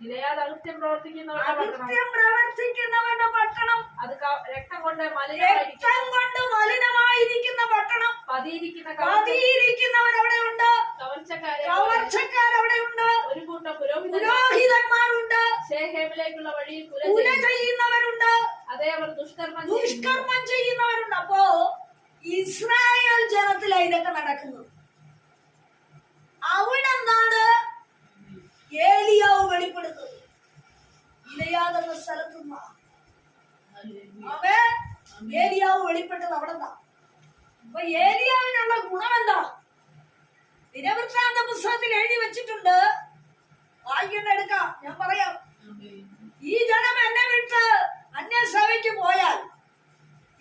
ഇലയാതെ അകൃത്യം പ്രവർത്തിക്കുന്നവരുടെ പട്ടണം. അത് രക്തം കൊണ്ട് രക്തം കൊണ്ട് മലിനമായിരിക്കുന്ന പട്ടണം. പതിയിരിക്കുന്ന അവിടെ ഉണ്ട് കവർച്ചക്കാരെ അവിടെ ഉണ്ട് ഒരു കൂട്ടം പുരോഹിതന്മാരുണ്ട്. ശേഖേമിലേക്കുള്ള കുല ചെയ്യും. ചെയ്യുന്നവരുണ്ട്. അതേ അവർ ദുഷ്കർമ്മം. ദുഷ്കർമ്മം ചെയ്യുന്നവരുണ്ട്. അപ്പോ ഇസ്രായേൽ ജനത്തിലാ ഇതൊക്കെ നടക്കുന്നത് അവിടെ നിന്നാണ് ഏലിയാവ് വെളിപ്പെടുന്നത് ഇലയാതെന്ന സ്ഥലത്ത് നിന്നാ അവേ ഏലിയാവ് വെളിപ്പെട്ടത് അവിടെ നിന്നാ അപ്പൊ ഏലിയാവിനുള്ള ഗുണം എന്താ ദിനവൃത്താന്ത പുസ്തകത്തിൽ എഴുതി വെച്ചിട്ടുണ്ട്. വായിക്കേണ്ട എടുക്കാം ഞാൻ പറയാം. ഈ ജനം എന്നെ വിട്ട് അന്യസേവയ്ക്ക് പോയാൽ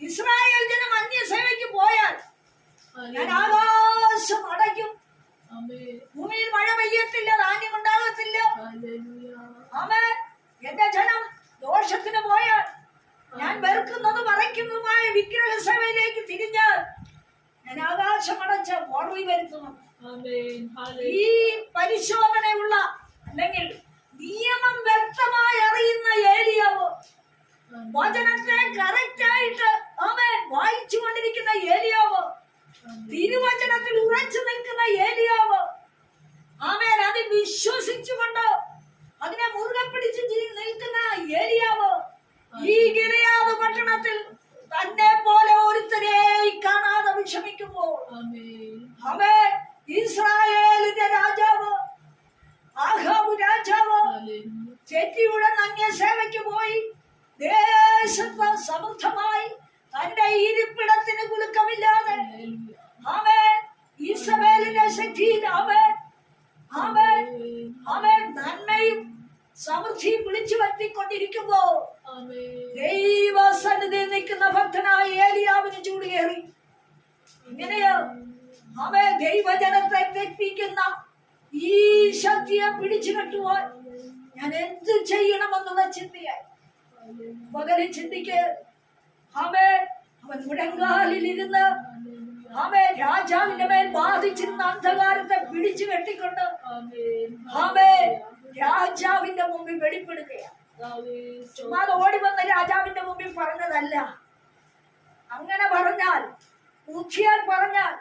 ഇസ്രായേൽ ജനം അന്യസേവയ്ക്ക് പോയാൽ ഞാൻ ആകാശം അടയ്ക്കും. ഭൂമിയിൽ മഴ പെയ്യത്തില്ല അവൻ എന്റെ ജനം ദോഷത്തിന് പോയാൽ ഞാൻ വെറുക്കുന്നതും മറയ്ക്കുന്നതുമായ വിഗ്രഹ സേവയിലേക്ക് തിരിഞ്ഞ് ഞാൻ ആകാശമടച്ച് ഓർമ്മ വരുത്തുന്നു. ഈ പരിശോധനയുള്ള അല്ലെങ്കിൽ പട്ടണത്തിൽ തന്നെ പോലെ ഒരുത്തരെയും കാണാതെ വിഷമിക്കുമ്പോൾ അവൻ ഇസ്രായേലിന്റെ രാജാവ് ആഹാബ് രാജാവ് ചെറ്റിയുടെ നന്യ സേവയ്ക്ക് പോയി ദേശത്ത് സമൃദ്ധമായി തന്റെ ഇരിപ്പിടത്തിന് കുലുക്കമില്ലാതെ അവൻ ഈസബേലിന്റെ ശക്തിയിൽ അവൻ അവൻ അവൻ നന്മയും സമൃദ്ധിയും വിളിച്ചു വരുത്തിക്കൊണ്ടിരിക്കുമ്പോ ശക്തിയെ പിടിച്ചു കെട്ടുവാൻ ഞാൻ എന്ത് ചെയ്യണമെന്നുള്ള ചിന്തയായി. മകനെ ചിന്തിക്ക്. അവൻ അവൻ മുഴങ്കാലിൽ ഇരുന്ന് അവൻ രാജാവിന്റെ മേൽ ബാധിച്ചിരുന്ന അന്ധകാരത്തെ പിടിച്ചു കെട്ടിക്കൊണ്ട് അവൻ രാജാവിന്റെ മുമ്പിൽ വെളിപ്പെടുകയാണ്. ഓടി വന്ന രാജാവിന്റെ മുമ്പിൽ പറഞ്ഞതല്ല. അങ്ങനെ പറഞ്ഞാൽ ബുദ്ധിയാൽ പറഞ്ഞാൽ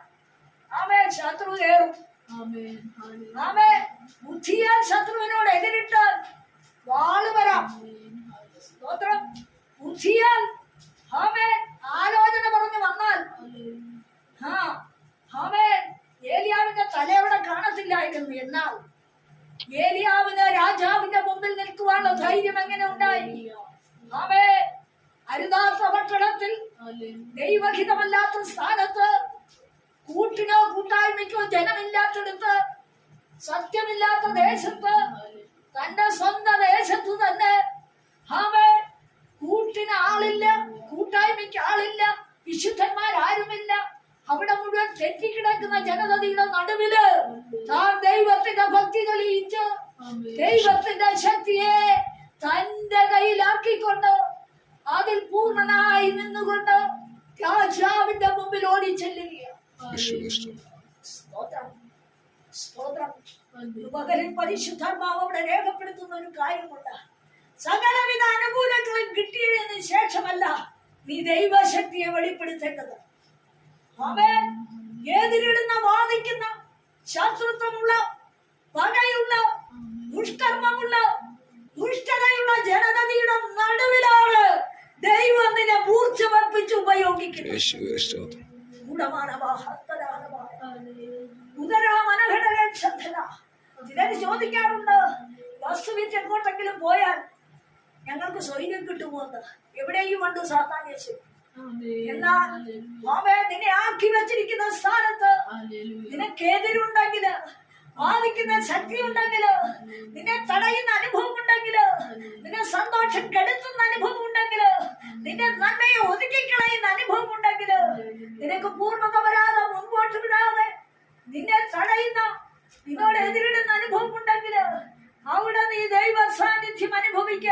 അവൻ ശത്രു കയറും. അവൻ ബുദ്ധിയാൽ ശത്രുവിനോട് എതിരിട്ടാൽ വാൾ വരാം. സ്തോത്രം. ബുദ്ധിയാൽ അവൻ ആലോചന പറഞ്ഞു വന്നാൽ ആ അവൻ ഏലിയാവിന്റെ തല അവിടെ കാണത്തില്ലായിരുന്നു എന്നാൽ ഏലിയാവിന് രാജാവിന്റെ മുമ്പിൽ നിൽക്കുവാനുള്ള ധൈര്യം എങ്ങനെ ഉണ്ടായി? അവൻ അരുതാത്ത ഭക്ഷണത്തിൽ ദൈവഹിതമല്ലാത്ത സ്ഥാനത്ത് കൂട്ടിനോ കൂട്ടായ്മയ്ക്കോ ജനമില്ലാത്തടത്ത് സത്യമില്ലാത്ത ദേശത്ത് തന്റെ സ്വന്തം ദേശത്ത് തന്നെ അവൻ കൂട്ടിന് ആളില്ല കൂട്ടായ്മയ്ക്ക് ആളില്ല വിശുദ്ധന്മാരാരുമില്ല. അവിടെ മുഴുവൻ തെറ്റിക്കിടക്കുന്ന ജനതയുടെ നടുവിൽ താൻ ദൈവത്തിന്റെ ഭക്തി തെളിയിച്ച് ദൈവത്തിന്റെ ശക്തിയെ തന്റെ കയ്യിലാക്കിക്കൊണ്ട് അതിൽ പൂർണനായി നിന്നുകൊണ്ട് രാജാവിന്റെ മുമ്പിൽ ഓടി ചെല്ലുകയാണ് സ്തോത്രം. പകലിൽ പരിശുദ്ധാത്മാവ് അവിടെ രേഖപ്പെടുത്തുന്ന ഒരു കാര്യമുണ്ട്. സകലവിധ അനുകൂലങ്ങളും കിട്ടിയതിന് ശേഷമല്ല നീ ദൈവശക്തിയെ വെളിപ്പെടുത്തേണ്ടത്. അവൻ ഏതിരിടുന്ന വാദിക്കുന്ന ശാസ്ത്രത്വമുള്ള പകയുള്ള ദുഷ്കർമ്മമുള്ള ദുഷ്ടതയുള്ള ജനതയുടെ നടുവിലാണ് ദൈവം നിന്നെ മൂർച്ച വർപ്പിച്ച് ഉപയോഗിക്കുന്നത് ഉദരാമനഘടകൻ ശ്രദ്ധന ചിലര് ചോദിക്കാറുണ്ട് ബസ് വിറ്റ് എങ്ങോട്ടെങ്കിലും പോയാൽ ഞങ്ങൾക്ക് സൈന്യം കിട്ടുമോന്ന്? എവിടെയും ഉണ്ട് സാത്താൻ യേശു. എന്നാൽ അവൻ നിന്നെ ആക്കി വെച്ചിരിക്കുന്ന സ്ഥാനത്ത് നിനക്കെതിരുണ്ടെങ്കിൽ ബാധിക്കുന്ന ശക്തി ഉണ്ടെങ്കിൽ നിന്നെ തടയുന്ന അനുഭവം ഉണ്ടെങ്കിൽ നിന്നെ സന്തോഷം കെടുത്തുന്ന അനുഭവം ഉണ്ടെങ്കിൽ നിന്റെ നന്മയെ ഒതുക്കിക്കളയുന്ന അനുഭവം ഉണ്ടെങ്കിൽ നിനക്ക് പൂർണത വരാതെ മുൻപോട്ട് വിടാതെ നിന്നെ തടയുന്ന നിന്നോട് എതിരിടുന്ന അനുഭവം ഉണ്ടെങ്കിൽ അവിടെ നീ ദൈവ സാന്നിധ്യം അനുഭവിക്ക.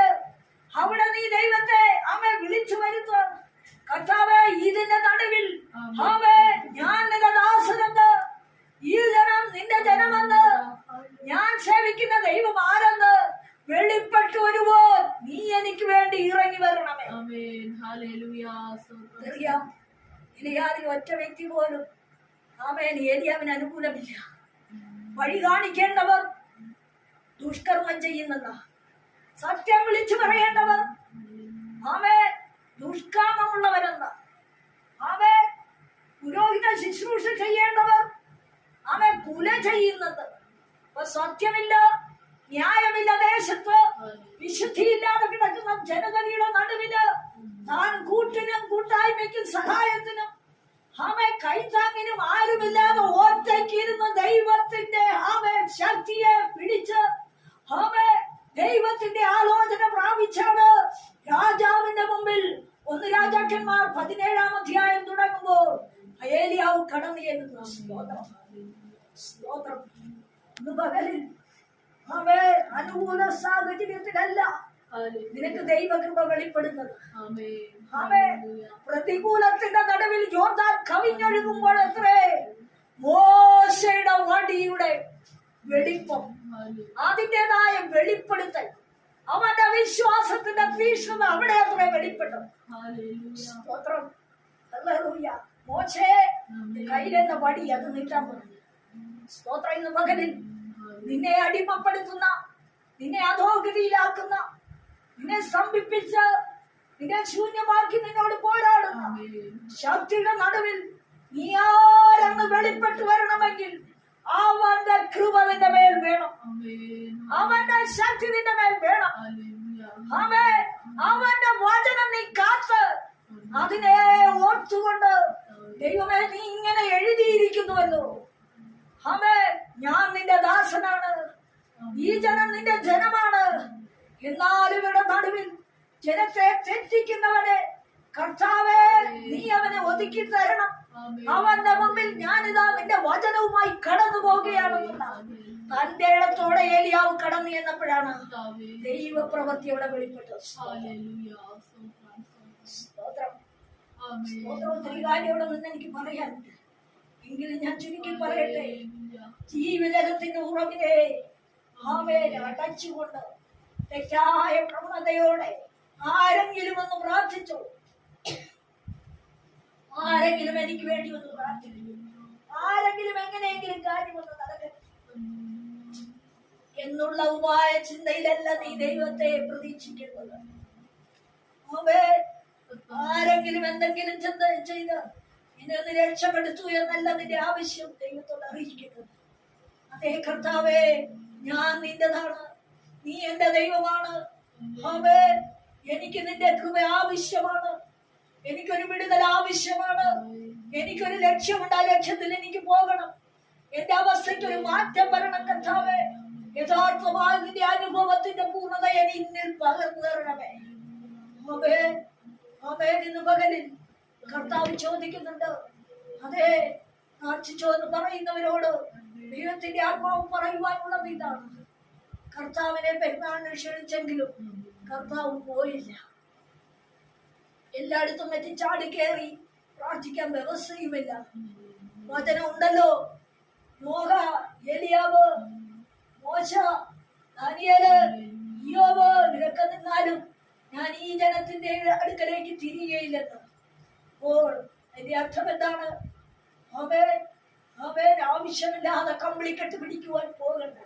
അവിടെ നീ ദൈവത്തെ അവൻ വിളിച്ചു വരുത്ത കർത്താവെ ഇതിന്റെ നടുവിൽ അവേ ഞാൻ നിന്റെ ദാസനെന്ന്. ഈ ജനം നിന്റെ ജനമെന്ന്. ഞാൻ സേവിക്കുന്ന ദൈവം ആരെന്ന് വെളിപ്പെട്ടു വരുവോ നീ എനിക്ക് വേണ്ടി ഇറങ്ങി വരണമേ. അറിയാം. ഇനി യാതൊരു ഒറ്റ വ്യക്തി പോലും ആമേൻ ഏലിയാവിന് അനുകൂലമില്ല. വഴി കാണിക്കേണ്ടവർ ദുഷ്കർമ്മം ചെയ്യുന്നെന്ന. സത്യം വിളിച്ചു പറയേണ്ടവർ ആമേ ദുഷ്കാമമുള്ളവരെന്ന. ആമേ പുരോഹിത ശുശ്രൂഷ ചെയ്യേണ്ടവർ ആമേ കുല ചെയ്യുന്നത്. സത്യമില്ല ന്യായമില്ല ദേശത്ത് വിശുദ്ധിയില്ലാതെ കിടക്കുന്ന ജനതയുടെ നടുവിൽ താൻ കൂട്ടിനും കൂട്ടായ്മയ്ക്കും സഹായത്തിനും ആമേ കൈത്താങ്ങിനും ആരുമില്ലാതെ ഒറ്റയ്ക്കിരുന്ന് ദൈവത്തിന്റെ ആമേ ശക്തിയെ പിടിച്ച് ആമേ ദൈവത്തിന്റെ ആലോചന പ്രാപിച്ചാണ് രാജാവിന്റെ മുമ്പിൽ ഒന്ന് രാജാക്കന്മാർ പതിനേഴാം അധ്യായം തുടങ്ങുമ്പോൾ അയേലിയാവ് കടന്നു ചെല്ലുന്ന. സ്തോത്രം. സ്തോത്രം. അനുകൂല സാഹചര്യത്തിലല്ല നിനക്ക് ദൈവകൃപ വെളിപ്പെടുന്നത്. പ്രതികൂലത്തിന്റെ നടുവിൽ യോർദാൻ കവിഞ്ഞൊഴുകുമ്പോൾ എത്രേ മോശയുടെ വടിയുടെ വെളിപ്പം അതിന്റെതായ വെളിപ്പെടുത്തൽ അവന്റെ വിശ്വാസത്തിന്റെ തീഷ്ണത അവിടെ അത്ര വെളിപ്പെട്ടു. സ്തോത്രം. മോശേ കയ്യിലെന്ന വടി അത് നിൽക്കാൻ പറഞ്ഞു. സ്തോത്രം ഇന്ന് മകനിൽ. നിന്നെ അടിമപ്പെടുത്തുന്ന നിന്നെ അധോഗതിയിലാക്കുന്ന നിന്നെ സ്തംഭിപ്പിച്ച് നിന്നെ ശൂന്യമാക്കി നിന്നോട് പോരാടുന്നു ശക്തിയുടെ നടുവിൽ നീ ആരെന്ന് വെളിപ്പെട്ടു വരണമെങ്കിൽ അവന്റെ കൃപ നിന്റെ മേൽ വേണം. അവന്റെ ശക്തി നിന്റെ മേൽ വേണം. ഹല്ലേലൂയ അവേ അവന്റെ വചനം നീ കാത്ത് അതിനെ ഓർത്തുകൊണ്ട് ദൈവമേ നീ ഇങ്ങനെ എഴുതിയിരിക്കുന്നുവല്ലോ. അവേ ഞാൻ നിന്റെ ദാസനാണ്. ഈ ജനം നിന്റെ ജനമാണ്. ഇവിടെ നടുവിൽ ജനത്തെ തെറ്റിക്കുന്നവനെ കർത്താവേ നീ അവനെ ഒതുക്കി തരണം. അവന്റെ മുമ്പിൽ ഞാനിതാ നിന്റെ വചനവുമായി കടന്നു പോവുകയാണെന്നുള്ള തന്റെ ഇടത്തോടെ ഏലിയാവ് കടന്നു എന്നപ്പോഴാണ് ദൈവ ദൈവപ്രവൃത്തി അവിടെ വെളിപ്പെട്ടത്. ഒത്തിരി കാര്യവിടെ നിന്ന് എനിക്ക് പറയാനുണ്ട് എങ്കിലും ഞാൻ ചുരുക്കി പറയട്ടെ. ജീവിതത്തിന്റെ ഉറവിനെ ആമേൻ അടച്ചുകൊണ്ട് തെറ്റായ പ്രവണതയോടെ ആരെങ്കിലും ഒന്ന് പ്രാർത്ഥിച്ചു? ആരെങ്കിലും എനിക്ക് വേണ്ടി ഒന്ന് പ്രാർത്ഥിച്ചു ആരെങ്കിലും എങ്ങനെയെങ്കിലും കാര്യമൊന്ന് നടക്കട്ടെ. എന്നുള്ള ഉപായ ചിന്തയിലല്ല നീ ദൈവത്തെ പ്രതീക്ഷിക്കുന്നത് ആരെങ്കിലും എന്തെങ്കിലും ചിന്ത ചെയ്ത് നിന്നെ ഒന്ന് രക്ഷപ്പെടുത്തു എന്നല്ല നിന്റെ ആവശ്യം ദൈവത്തോട് അറിയിക്കുന്നത് അതേ കർത്താവേ ഞാൻ നിന്റെതാണ്. നീ എന്റെ ദൈവമാണ്. എനിക്ക് നിന്റെ കൃപ ആവശ്യമാണ്. എനിക്കൊരു വിടുതൽ ആവശ്യമാണ്. എനിക്കൊരു ലക്ഷ്യമുണ്ട്. ആ ലക്ഷ്യത്തിൽ എനിക്ക് പോകണം. എന്റെ അവസ്ഥയ്ക്ക് ഒരു മാറ്റം വരണം കർത്താവേ. യഥാർത്ഥമായ നിന്റെ അനുഭവത്തിന്റെ പൂർണത എന്നിൽ പകർന്നു തരണമേ. അവേ അവേ നിന്ന് പകലിൽ കർത്താവ് ചോദിക്കുന്നുണ്ട്. അതെ നാർച്ചിച്ചോ എന്ന് പറയുന്നവരോട് ദൈവത്തിന്റെ ആത്മാവ് പറയുവാനുള്ളത് ഇതാണ് കർത്താവിനെ പെരുന്നാളിന് ക്ഷണിച്ചെങ്കിലും കർത്താവ് പോയില്ല. എല്ലായിടത്തും എത്തിച്ചാടി ചാടി കയറി പ്രാർത്ഥിക്കാൻ വ്യവസ്ഥയുമില്ല. വചനം ഉണ്ടല്ലോ. നോഹ എലിയാവ് മോശ ദാനിയേൽ ഇയോബ് ഇവരൊക്കെ നിന്നാലും ഞാൻ ഈ ജനത്തിന്റെ അടുക്കലേക്ക് തിരികെയില്ലെന്ന് അപ്പോൾ അതിന്റെ അർത്ഥം എന്താണ്? അവൻ അവൻ ആവശ്യമില്ലാതെ കമ്പിളിക്കെട്ട് പിടിക്കുവാൻ പോകണ്ട.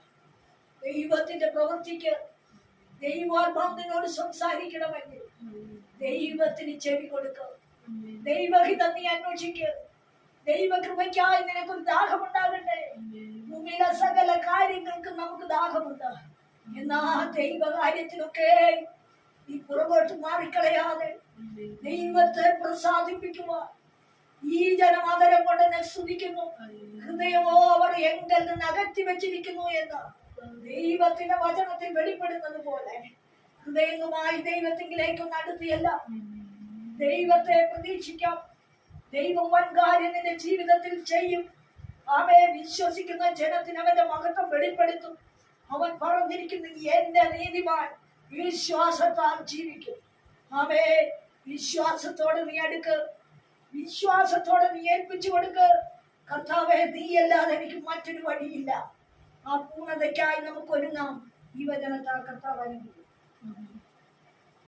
ദൈവത്തിന്റെ പ്രവൃത്തിക്ക് ദൈവാത്മാവ് നിന്നോട് സംസാരിക്കണമെങ്കിൽ ദൈവത്തിന് ചെവി കൊടുക്കുക. ദൈവഹിതം നീ അന്വേഷിക്കുക ദൈവകൃപയ്ക്കായി നിനക്കൊരു ദാഹമുണ്ടാകട്ടെ. ഭൂമിയിലെ സകല കാര്യങ്ങൾക്കും നമുക്ക് ദാഹമുണ്ട്. എന്നാ ദൈവകാര്യത്തിലൊക്കെ നീ പുറകോട്ട് മാറിക്കളയാതെ ദൈവത്തെ പ്രസാദിപ്പിക്കുവാൻ ഈ ജനം അവരെ കൊണ്ട് സ്തുതിക്കുന്നു. ഹൃദയമോ അവർ എങ്കിൽ നിന്ന് അകറ്റി വെച്ചിരിക്കുന്നു എന്ന്. ദൈവത്തിന്റെ വചനത്തിൽ വെളിപ്പെടുന്നത് പോലെ ഹൃദയവുമായി ദൈവത്തിലേക്ക് നടത്തിയല്ല ദൈവത്തെ പ്രതീക്ഷിക്കാം. ദൈവം വൻകാര്യം നിന്റെ ജീവിതത്തിൽ ചെയ്യും. അവയെ വിശ്വസിക്കുന്ന ജനത്തിന് അവന്റെ മഹത്വം വെളിപ്പെടുത്തും. അവൻ പറഞ്ഞിരിക്കുന്നു എന്റെ നീതിമാൻ വിശ്വാസത്താൽ ജീവിക്കും. അവയെ വിശ്വാസത്തോടെ നീ അടുക്ക്. വിശ്വാസത്തോടെ നീ ഏൽപ്പിച്ചു കൊടുക്ക്. കർത്താവെ നീയല്ലാതെ എനിക്ക് മറ്റൊരു വഴിയില്ല. ആ നമുക്ക് ഒരുങ്ങാം ഈ വചനത്താൽ കർത്താവ് അനുഭവിക്കും